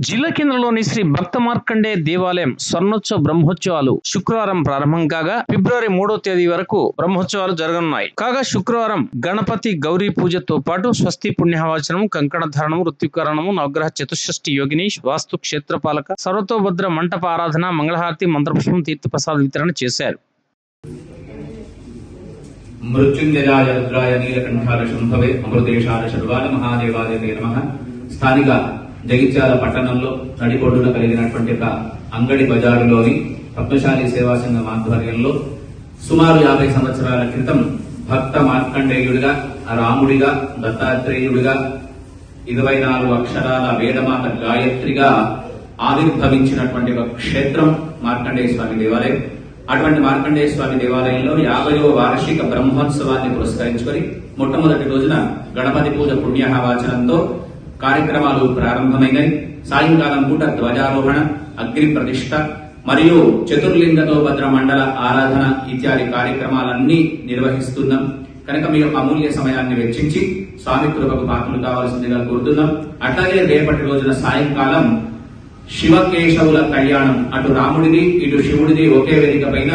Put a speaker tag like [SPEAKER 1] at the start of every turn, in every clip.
[SPEAKER 1] జిల్లా కేంద్రంలోని శ్రీ భక్త మార్కండే దేవాలయం స్వర్ణోత్సవ బ్రహ్మోత్సవాలు శుక్రవారం ప్రారంభం కాగా ఫిబ్రవరి మూడో తేదీ వరకు బ్రహ్మోత్సవాలు జరగనున్నాయి. కాగా శుక్రవారం గణపతి గౌరీ పూజతో పాటు స్వస్తి పుణ్యవాచనము కంకణ ధారణము ఋత్వికరణము నవగ్రహ చతుషష్ఠి యోగిని వాస్తు క్షేత్రపాలక సర్వతోభద్ర మంటప ఆరాధన మంగళహారతి మంత్రపుష్పం తీర్థప్రసాద వితరణ చేశారు.
[SPEAKER 2] మృత్యుంజయాయ రుద్రాయ నీలకంఠాల శంభవే అమృతేశాల శర్వాల మహాదేవాలయ నమ. స్థానిక జగిత్యాల పట్టణంలో నడిబొడ్డున కలిగినటువంటి ఒక అంగడి బజారులోని పద్మశాలి సేవా సంఘం ఆధ్వర్యంలో సుమారు యాభై సంవత్సరాల క్రితం భక్త మార్కండేయుడిగా రాముడిగా దత్తాత్రేయుడిగా ఇరవై నాలుగు అక్షరాల వేదమాత గాయత్రిగా ఆవిర్భవించినటువంటి ఒక క్షేత్రం మార్కండేయ స్వామి దేవాలయం. అటువంటి మార్కండేయ స్వామి దేవాలయంలో యాభైవ వార్షిక బ్రహ్మోత్సవాన్ని పురస్కరించుకొని మొట్టమొదటి రోజున గణపతి పూజ పుణ్యవాచనంతో కార్యక్రమాలు ప్రారంభమైనాయి సాయంకాలం పూట ధ్వజారోహణ అగ్ని ప్రతిష్ట మరియు చతుర్లింగతో భద్ర మండల ఆరాధన ఇత్యాది కార్యక్రమాలన్నీ నిర్వహిస్తున్నాం. కనుక మీరు యొక్క అమూల్య సమయాన్ని వెచ్చించి స్వామి కృపకు పాత్రలు కావాల్సిందిగా కోరుతున్నాం. అట్లాగే రేపటి రోజున సాయంకాలం శివకేశవుల కళ్యాణం. అటు రాముడిది ఇటు శివుడిది ఒకే వేదిక పైన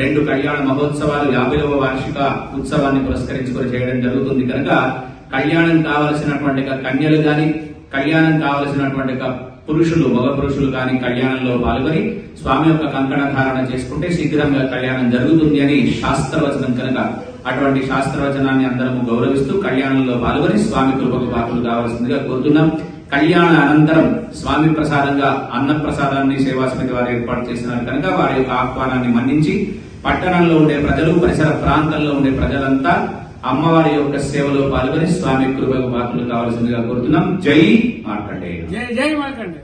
[SPEAKER 2] రెండు కళ్యాణ మహోత్సవాలు యాభైవ వార్షిక ఉత్సవాన్ని పురస్కరించుకొని చేయడం జరుగుతుంది. కనుక కళ్యాణం కావలసినటువంటి కన్యలు కానీ కళ్యాణం కావలసినటువంటి పురుషులు మగ పురుషులు కానీ కళ్యాణంలో పాల్గొని స్వామి యొక్క కంకణ ధారణ చేసుకుంటే శీఘ్రంగా కళ్యాణం జరుగుతుంది అని శాస్త్రవచనం కనుక అటువంటి శాస్త్రవచనాన్ని అందరము గౌరవిస్తూ కళ్యాణంలో పాల్గొని స్వామి కృపకు పాత్రలు కావాల్సిందిగా కోరుతున్నాం. కళ్యాణ అనంతరం స్వామి ప్రసాదంగా అన్న ప్రసాదాన్ని సేవా సమితి వారు ఏర్పాటు చేస్తున్నారు కనుక వారి యొక్క ఆహ్వానాన్ని మన్నించి పట్టణంలో ఉండే ప్రజలు పరిసర ప్రాంతంలో ఉండే ప్రజలంతా అమ్మవారి యొక్క సేవలో పాల్గొని స్వామి కృపకు పాత్రలు కావాల్సిందిగా కోరుతున్నాం. జై మార్కండేయ
[SPEAKER 3] జై జై మార్కండే